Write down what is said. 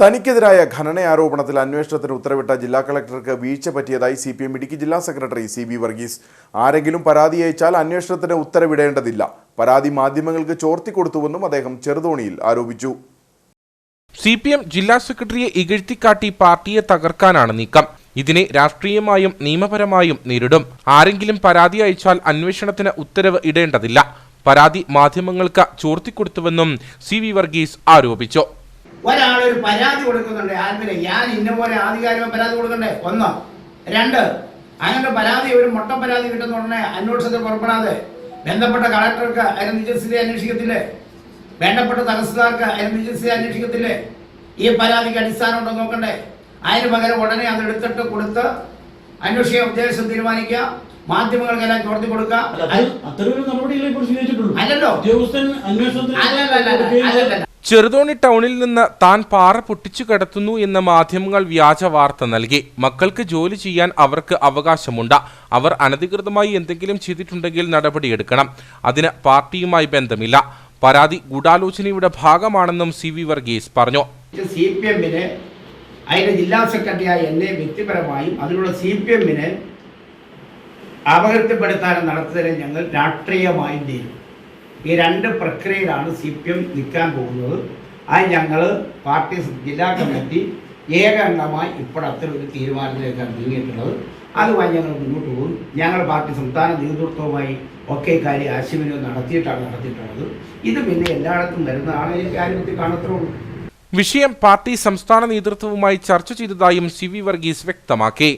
തനിക്കെതിരായ ഖനന ആരോപണത്തിൽ അന്വേഷണത്തിന് ഉത്തരവിട്ട ജില്ലാ കളക്ടർക്ക് വീഴ്ച പറ്റിയതായി സി പി എം ഇടുക്കി ജില്ലാ സെക്രട്ടറി സി ബി വർഗീസ്. ആരെങ്കിലും പരാതി അയച്ചാൽ അന്വേഷണത്തിന് ഉത്തരവിടേണ്ടതില്ല. പരാതി മാധ്യമങ്ങൾക്ക് ചോർത്തിക്കൊടുത്തുവെന്നും അദ്ദേഹം ചെറുതോണിയിൽ ആരോപിച്ചു. സി പി എം ജില്ലാ സെക്രട്ടറിയെ ഇകഴ്ത്തിക്കാട്ടി പാർട്ടിയെ തകർക്കാനാണ് നീക്കം. ഇതിനെ രാഷ്ട്രീയമായും നിയമപരമായും നേരിടും. ആരെങ്കിലും പരാതി അയച്ചാൽ അന്വേഷണത്തിന് ഉത്തരവ് ഇടേണ്ടതില്ല. പരാതി മാധ്യമങ്ങൾക്ക് ചോർത്തിക്കൊടുത്തുവെന്നും സി വി വർഗീസ് ആരോപിച്ചു. ഒരാളൊരു പരാതി കൊടുക്കുന്നുണ്ട്. ആദ്യമേ ഞാൻ ഇന്ന പോലെ ആധികാരിക പരാതി കൊടുക്കണ്ടേ? ഒന്ന്. രണ്ട്. അങ്ങനെ പരാതി ഒരു മൊട്ട പരാതി കിട്ടുന്ന ഉടനെ അന്വേഷണത്തിൽ പുറപ്പെടാതെ ബന്ധപ്പെട്ട കളക്ടർക്ക് അതിന് നിജസ്ഥിതി അന്വേഷിക്കത്തില്ലേ? വേണ്ടപ്പെട്ട തഹസിൽദാർക്ക് അതിന് നിജസ്ഥിതി അന്വേഷിക്കത്തില്ലേ? ഈ പരാതിക്ക് അടിസ്ഥാനം ഉണ്ടോ നോക്കണ്ടേ? അതിന് പകരം ഉടനെ അത് എടുത്തിട്ട് കൊടുത്ത് അന്വേഷിക്കാൻ ഉദ്ദേശം തീരുമാനിക്കുക. മാധ്യമങ്ങൾക്കെല്ലാം ചോർത്തി കൊടുക്കുക. അല്ലല്ലോ. അല്ലല്ലോ. അല്ലല്ല ചെറുതോണി ടൗണിൽ നിന്ന് താൻ പാറ പൊട്ടിച്ചു കിടത്തുന്നു എന്ന മാധ്യമങ്ങൾ വ്യാജ വാർത്ത നൽകി. മക്കൾക്ക് ജോലി ചെയ്യാൻ അവർക്ക് അവകാശമുണ്ട്. അവർ അനധികൃതമായി എന്തെങ്കിലും ചെയ്തിട്ടുണ്ടെങ്കിൽ നടപടിയെടുക്കണം അതിന് പാർട്ടിയുമായി ബന്ധമില്ല. പരാതി ഗൂഢാലോചനയുടെ ഭാഗമാണെന്നും സി വി വർഗീസ് പറഞ്ഞു. സി പി അതിന്റെ ജില്ലാ സെക്രട്ടറിയായ എന്നെ വ്യക്തിപരമായും അതിനുള്ള സി പി എമ്മിനെ അപകടത്തിൽപ്പെടുത്താനും നടത്തുന്നതിന് ഞങ്ങൾ രാഷ്ട്രീയമായും നേരിടും ഈ രണ്ട് പ്രക്രിയയിലാണ് സി പി എം നിൽക്കാൻ പോകുന്നത്. അത് ഞങ്ങൾ പാർട്ടി ജില്ലാ കമ്മിറ്റി ഏകണ്ഠമായി ഇപ്പോഴത്തെ ഒരു തീരുമാനത്തിലേക്കാണ് നീങ്ങിയിട്ടുള്ളത്. അതുമായി ഞങ്ങൾ മുന്നോട്ട് പോകും. ഞങ്ങൾ പാർട്ടി സംസ്ഥാന നേതൃത്വവുമായി ഒക്കെ കാര്യം ആശയവിനിമയം നടത്തിയിട്ടാണ് നടത്തിയിട്ടുള്ളത്. ഇത് പിന്നെ എല്ലായിടത്തും വരുന്നതാണ് ഈ കാര്യത്തിൽ കാണത്തുള്ളൂ. വിഷയം പാർട്ടി സംസ്ഥാന നേതൃത്വവുമായി ചർച്ച ചെയ്തതായും സി വി വർഗീസ് വ്യക്തമാക്കി.